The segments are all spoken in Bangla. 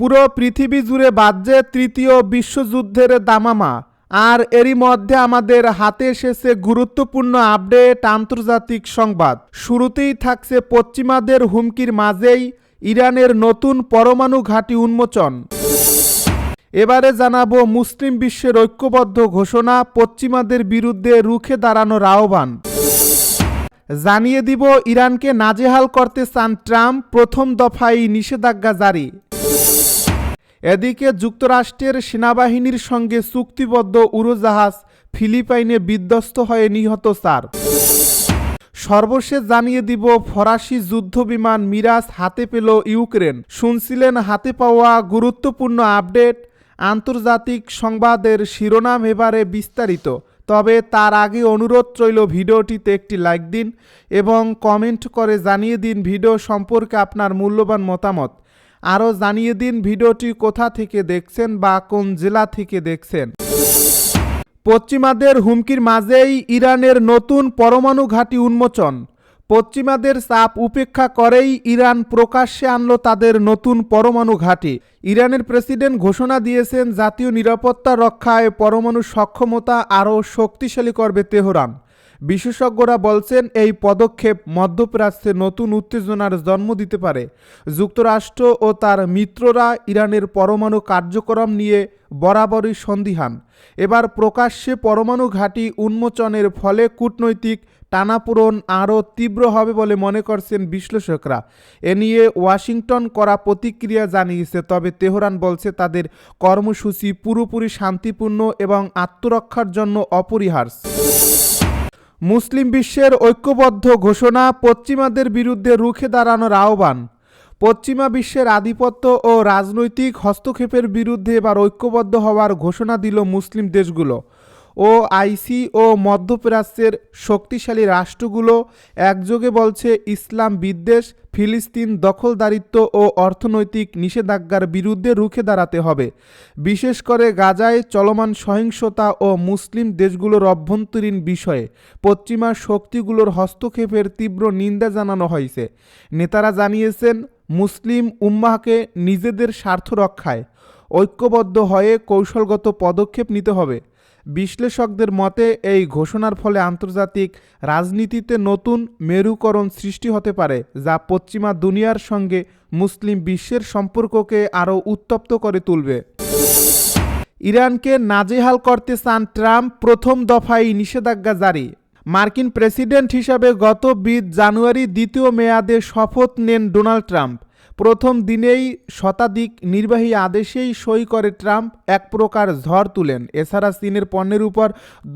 পুরো পৃথিবী জুড়ে বাজছে তৃতীয় বিশ্বযুদ্ধের দামামা। আর এরই মধ্যে আমাদের হাতে এসেছে গুরুত্বপূর্ণ আপডেট আন্তর্জাতিক সংবাদ। শুরুতেই থাকছে পশ্চিমাদের হুমকির মাঝেই ইরানের নতুন পরমাণু ঘাঁটি উন্মোচন। এবারে জানাব মুসলিম বিশ্বের ঐক্যবদ্ধ ঘোষণা, পশ্চিমাদের বিরুদ্ধে রুখে দাঁড়ানোর আহ্বান। জানিয়ে দিব, ইরানকে নাজেহাল করতে চান ট্রাম্প, প্রথম দফায় নিষেধাজ্ঞা জারি। এদিকে যুক্তরাষ্ট্রের সেনাবাহিনীর সঙ্গে চুক্তিবদ্ধ উড়োজাহাজ ফিলিপাইনে বিধ্বস্ত হয়ে নিহত চার সর্বশেষ জানিয়ে দিব, ফরাসি যুদ্ধবিমান মিরাজ হাতে পেল ইউক্রেন। শুনছিলেন, হাতে পাওয়া গুরুত্বপূর্ণ আপডেট। আন্তর্জাতিক সংবাদের শিরোনাম এবারে বিস্তারিত। তবে তার আগে অনুরোধ রইল ভিডিওটিতে একটি লাইক দিন এবং কমেন্ট করে জানিয়ে দিন ভিডিও সম্পর্কে আপনার মূল্যবান মতামত। আরও জানিয়ে দিন ভিডিওটি কোথা থেকে দেখছেন বা কোন জেলা থেকে দেখছেন। পশ্চিমাদের হুমকির মাঝেই ইরানের নতুন পরমাণু ঘাঁটি উন্মোচন। পশ্চিমাদের চাপ উপেক্ষা করেই ইরান প্রকাশ্যে আনল তাদের নতুন পরমাণু ঘাঁটি। ইরানের প্রেসিডেন্ট ঘোষণা দিয়েছেন, জাতীয় নিরাপত্তা রক্ষায় পরমাণু সক্ষমতা আরও শক্তিশালী করবে তেহরান। বিশেষজ্ঞরা বলছেন এই পদক্ষেপ মধ্যপ্রাচ্যে নতুন উত্তেজনার জন্ম দিতে পারে। যুক্তরাষ্ট্র ও তার মিত্ররা ইরানের পরমাণু কার্যক্রম নিয়ে বরাবরই সন্দিহান। এবার প্রকাশ্যে পরমাণু ঘাঁটি উন্মোচনের ফলে কূটনৈতিক টানাপোড়ন আরও তীব্র হবে বলে মনে করছেন বিশ্লেষকরা। এ নিয়ে ওয়াশিংটন করা প্রতিক্রিয়া জানিয়েছে, তবে তেহরান বলছে তাদের কর্মসূচি পুরোপুরি শান্তিপূর্ণ এবং আত্মরক্ষার জন্য অপরিহার্য। মুসলিম বিশ্বের ঐক্যবদ্ধ ঘোষণা পশ্চিমাদের বিরুদ্ধে রুখে দাঁড়ানোর আহ্বান। পশ্চিমা বিশ্বের আধিপত্য ও রাজনৈতিক হস্তক্ষেপের বিরুদ্ধে এবার ঐক্যবদ্ধ হওয়ার ঘোষণা দিল মুসলিম দেশগুলো। ও আইসি ও মধ্যপ্রাচ্যের শক্তিশালী রাষ্ট্রগুলো একযোগে বলছে ইসলাম বিদ্বেষ, ফিলিস্তিন দখলদারিত্ব ও অর্থনৈতিক নিষেধাজ্ঞার বিরুদ্ধে রুখে দাঁড়াতে হবে। বিশেষ করে গাজায় চলমান সহিংসতা ও মুসলিম দেশগুলোর অভ্যন্তরীণ বিষয়ে পশ্চিমা শক্তিগুলোর হস্তক্ষেপের তীব্র নিন্দা জানানো হয়েছে। নেতারা জানিয়েছেন, মুসলিম উম্মাহকে নিজেদের স্বার্থ রক্ষায় ঐক্যবদ্ধ হয়ে কৌশলগত পদক্ষেপ নিতে হবে। বিশ্লেষকদের মতে, এই ঘোষণার ফলে আন্তর্জাতিক রাজনীতিতে নতুন মেরুকরণ সৃষ্টি হতে পারে, যা পশ্চিমা দুনিয়ার সঙ্গে মুসলিম বিশ্বের সম্পর্ককে আরও উত্তপ্ত করে তুলবে। ইরানকে নাজেহাল করতে চান ট্রাম্প প্রথম দফায় নিষেধাজ্ঞা জারি। মার্কিন প্রেসিডেন্ট হিসাবে গত বিশ জানুয়ারি দ্বিতীয় মেয়াদে শপথ নেন ডোনাল্ড ট্রাম্প। প্রথম দিনেই শতাধিক নির্বাহী আদেশেই সই করে ট্রাম্প এক প্রকার ঝড় তুলেন। এছাড়া চীনের পণ্যের উপর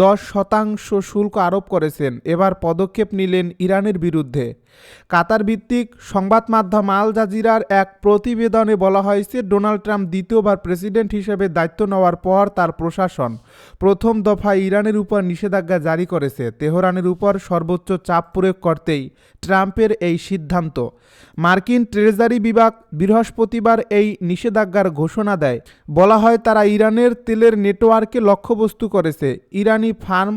দশ শতাংশ শুল্ক আরোপ করেছেন। এবার পদক্ষেপ নিলেন ইরানের বিরুদ্ধে। কাতার ভিত্তিক সংবাদ মাধ্যম আল জাজিরার এক প্রতিবেদনে বলা হয়েছে, ডোনাল্ড ট্রাম্প দ্বিতীয়বার প্রেসিডেন্ট হিসেবে দায়িত্ব নেওয়ার পর তার প্রশাসন প্রথম দফায় ইরানের উপর নিষেধাজ্ঞা জারি করেছে। তেহরানের উপর সর্বোচ্চ চাপ প্রয়োগ করতেই ট্রাম্পের এই সিদ্ধান্ত। মার্কিন ট্রেজারি বিভাগ বৃহস্পতিবার এই নিষেধাজ্ঞার ঘোষণা দেয়। বলা হয়, তারা ইরানের তেলের নেটওয়ার্কে লক্ষ্যবস্তু করেছে। ইরানি ফার্ম,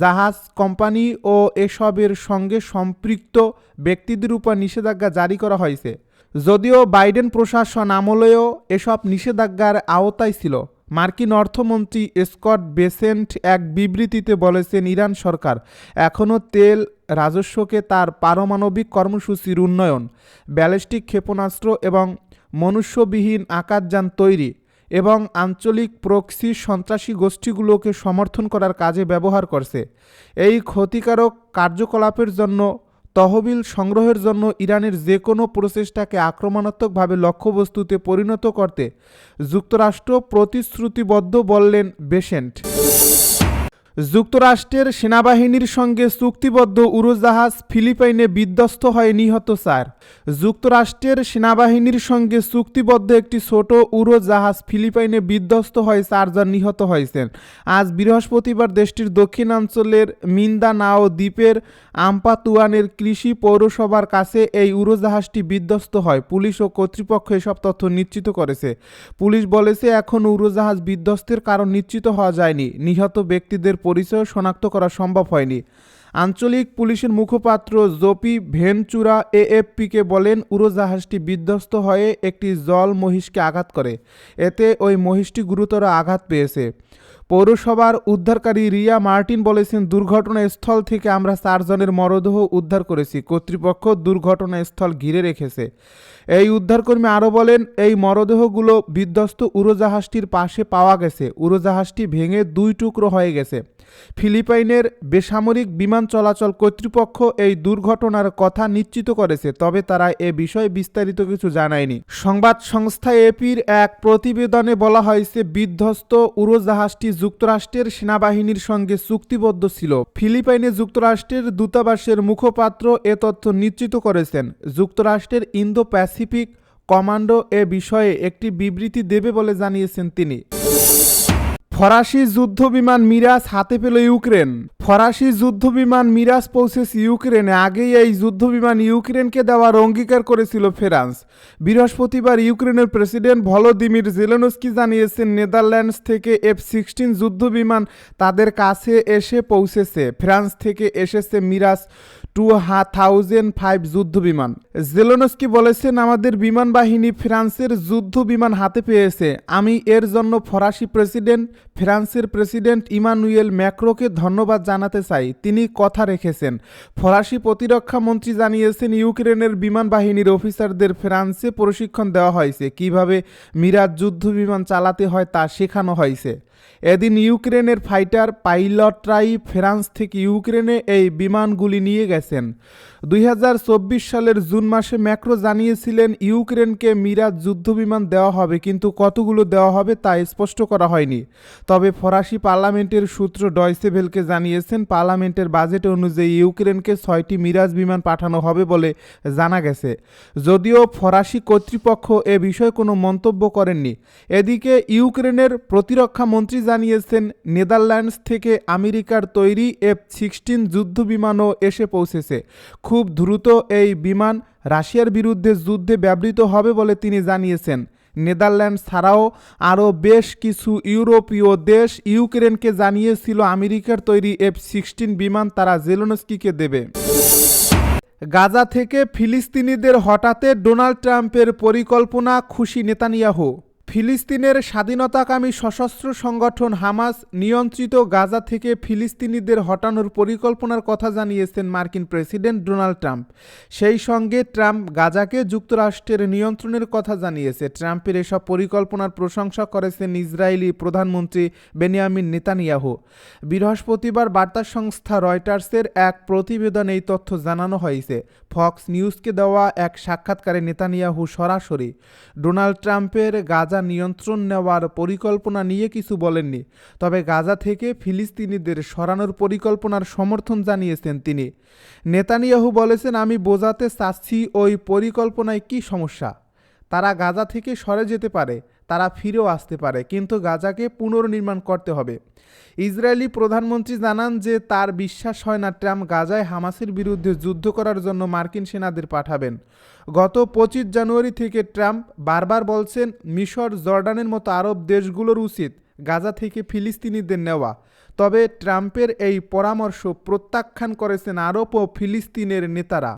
জাহাজ, কোম্পানি ও এসবের সঙ্গে সম্পৃক্ত ব্যক্তিদের উপর নিষেধাজ্ঞা জারি করা হয়েছে। যদিও বাইডেন প্রশাসন আমলেও এসব নিষেধাজ্ঞার আওতায় ছিল। মার্কিন অর্থমন্ত্রী স্কট বেসেন্ট এক বিবৃতিতে বলেছেন, ইরান সরকার এখনও তেল রাজস্বকে তার পারমাণবিক কর্মসূচির উন্নয়ন, ব্যালিস্টিক ক্ষেপণাস্ত্র এবং মনুষ্যবিহীন আকাশযান তৈরি এবং আঞ্চলিক প্রক্সি সন্ত্রাসী গোষ্ঠীগুলোকে সমর্থন করার কাজে ব্যবহার করছে। এই ক্ষতিকারক কার্যকলাপের জন্য তহবিল সংগ্রহের জন্য ইরানের যে কোনো প্রচেষ্টাকে আক্রমণাত্মকভাবে লক্ষ্যবস্তুতে পরিণত করতে যুক্তরাষ্ট্র প্রতিশ্রুতিবদ্ধ বললেন বেসেন্ট যুক্তরাষ্ট্রের সেনাবাহিনীর সঙ্গে চুক্তিবদ্ধ উড়োজাহাজ ফিলিপাইনে বিধ্বস্ত হয় নিহত চার যুক্তরাষ্ট্রের সেনাবাহিনীর সঙ্গে চুক্তিবদ্ধ একটি ছোট উড়োজাহাজ ফিলিপাইনে বিধ্বস্ত হয়ে চারজন নিহত হয়েছেন। আজ বৃহস্পতিবার দেশটির দক্ষিণাঞ্চলের মিন্দানাও দ্বীপের আম্পাতুয়ানের কৃষি পৌরসভার কাছে এই উড়োজাহাজটি বিধ্বস্ত হয়। পুলিশ ও কর্তৃপক্ষ এসব তথ্য নিশ্চিত করেছে। পুলিশ বলেছে, এখন উড়োজাহাজ বিধ্বস্তের কারণ নিশ্চিত হওয়া যায়নি। নিহত ব্যক্তিদের পরিচয় শনাক্ত করা সম্ভব হয়নি। আঞ্চলিক পুলিশের মুখপাত্র জোপি ভেনচুরা এএফপিকে বলেন, উড়োজাহাজটি বিধ্বস্ত হয়ে একটি জল মহিষকে আঘাত করে। এতে ওই মহিষটি গুরুতর আঘাত পেয়েছে। পৌরসভার উদ্ধারকারী রিয়া মার্টিন বলেছেন, দুর্ঘটনাস্থল থেকে আমরা চারজনের মরদেহ উদ্ধার করেছি, কর্তৃপক্ষ দুর্ঘটনাস্থল ঘিরে রেখেছে। এই উদ্ধারকর্মী আরও বলেন, এই মরদেহগুলো বিধ্বস্ত উড়োজাহাজটির পাশে পাওয়া গেছে। উড়োজাহাজটি ভেঙে দুই টুকরো হয়ে গেছে। ফিলিপাইনের বেসামরিক বিমান চলাচল কর্তৃপক্ষ এই দুর্ঘটনার কথা নিশ্চিত করেছে, তবে তারা এ বিষয়ে বিস্তারিত কিছু জানায়নি। সংবাদ সংস্থা এপির এক প্রতিবেদনে বলা হয়েছে, বিধ্বস্ত উড়োজাহাজটি যুক্তরাষ্ট্রের সেনাবাহিনীর সঙ্গে চুক্তিবদ্ধ ছিল। ফিলিপাইনে যুক্তরাষ্ট্রের দূতাবাসের মুখপাত্র এ তথ্য নিশ্চিত করেছেন, যুক্তরাষ্ট্রের ইন্দো প্যাসিফিক কমান্ডো এ বিষয়ে একটি বিবৃতি দেবে বলে জানিয়েছেন তিনি। ফরাসি যুদ্ধবিমান মিরাজ হাতে পেল ইউক্রেন। ফরাসি যুদ্ধবিমান মিরাজ পৌঁছেছে ইউক্রেনে। আগেই এই যুদ্ধবিমান ইউক্রেনকে দেওয়ার অঙ্গীকার করেছিল ফ্রান্স। বৃহস্পতিবার ইউক্রেনের প্রেসিডেন্ট ভলোদিমির জেলেনস্কি জানিয়েছেন, নেদারল্যান্ডস থেকে এফ সিক্সটিন যুদ্ধবিমান তাদের কাছে এসে পৌঁছেছে। ফ্রান্স থেকে এসেছে মিরাজ টু হা থাউজেন্ড ফাইভ যুদ্ধ বিমান জেলোনস্কি বলেছেন, আমাদের বিমান বাহিনী ফ্রান্সের যুদ্ধ বিমান হাতে পেয়েছে। আমি এর জন্য ফরাসি প্রেসিডেন্ট, ফ্রান্সের প্রেসিডেন্ট ইমানুয়েল ম্যাক্রোকে ধন্যবাদ জানাতে চাই। তিনি কথা রেখেছেন। ফরাসি প্রতিরক্ষা মন্ত্রী জানিয়েছেন, ইউক্রেনের বিমান বাহিনীর অফিসারদের ফ্রান্সে প্রশিক্ষণ দেওয়া হয়েছে। কীভাবে মিরাজ যুদ্ধ বিমান চালাতে হয় তা শেখানো হয়েছে। এদিন ইউক্রেনের ফাইটার পাইলটরাই ফ্রান্স থেকে ইউক্রেনে এই বিমানগুলি নিয়ে গেছেন। দুই হাজার চব্বিশ সালের জুন মাসে ম্যাক্রো জানিয়েছিলেন, ইউক্রেনকে মিরাজ যুদ্ধবিমান দেওয়া হবে, কিন্তু কতগুলো দেওয়া হবে তা স্পষ্ট করা হয়নি। তবে ফরাসি পার্লামেন্টের সূত্র ডয়সেভেলকে জানিয়েছেন, পার্লামেন্টের বাজেট অনুযায়ী ইউক্রেনকে ছয়টি মিরাজ বিমান পাঠানো হবে বলে জানা গেছে। যদিও ফরাসি কর্তৃপক্ষ এ বিষয়ে কোনো মন্তব্য করেননি। এদিকে ইউক্রেনের প্রতিরক্ষা মন্ত্রী জানিয়েছেন, নেদারল্যান্ডস থেকে আমেরিকার তৈরি এফ সিক্সটিন যুদ্ধ বিমানও এসে পৌঁছেছে। খুব দ্রুত এই বিমান রাশিয়ার বিরুদ্ধে যুদ্ধে ব্যবহৃত হবে বলে তিনি জানিয়েছেন। নেদারল্যান্ডস ছাড়াও আরও বেশ কিছু ইউরোপীয় দেশ ইউক্রেনকে জানিয়েছিল আমেরিকার তৈরি এফ সিক্সটিন বিমান, তারা জেলোনস্কিকে দেবে। গাজা থেকে ফিলিস্তিনিদের হঠাতে ডোনাল্ড ট্রাম্পের পরিকল্পনা খুশি নেতানিয়াহু। ফিলিস্তিনের স্বাধীনতাকামী সশস্ত্র সংগঠন হামাস নিয়ন্ত্রিত গাজা থেকে ফিলিস্তিনিদের হটানোর পরিকল্পনার কথা জানিয়েছেন মার্কিন প্রেসিডেন্ট ডোনাল্ড ট্রাম্প। সেই সঙ্গে ট্রাম্প গাজাকে যুক্তরাষ্ট্রের নিয়ন্ত্রণের কথা জানিয়েছে। ট্রাম্পের এসব পরিকল্পনার প্রশংসা করেছেন ইসরায়েলি প্রধানমন্ত্রী বেনিয়ামিন নেতানিয়াহু। বৃহস্পতিবার বার্তা সংস্থা রয়টার্সের এক প্রতিবেদনে এই তথ্য জানানো হয়েছে। ফক্স নিউজকে দেওয়া এক সাক্ষাৎকারে নেতানিয়াহু সরাসরি। ডোনাল্ড ট্রাম্পের গাজা নিয়ন্ত্রণ নেওয়ার পরিকল্পনা নিয়ে কিছু বলেননি। তবে গাজা থেকে ফিলিস্তিনিদের সরানোর পরিকল্পনার সমর্থন জানিয়েছেন তিনি। নেতানিয়াহু বলেছেন, আমি বোঝাতে চাচ্ছি ওই পরিকল্পনায় কি সমস্যা? তারা গাজা থেকে সরে যেতে পারে। তারা ফিরেও আসতে পারে, কিন্তু গাজাকে পুনর্নির্মাণ করতে হবে। ইসরায়েলি প্রধানমন্ত্রী জানান যে তার বিশ্বাস হয় না ট্রাম্প গাজায় হামাসের বিরুদ্ধে যুদ্ধ করার জন্য মার্কিন সেনাদের পাঠাবেন। গত পঁচিশ জানুয়ারি থেকে ট্রাম্প বারবার বলছেন, মিশর, জর্ডানের মতো আরব দেশগুলোর উচিত গাজা থেকে ফিলিস্তিনিদের নেওয়া। তবে ট্রাম্পের এই পরামর্শ প্রত্যাখ্যান করেছেন আরব ও ফিলিস্তিনের নেতারা।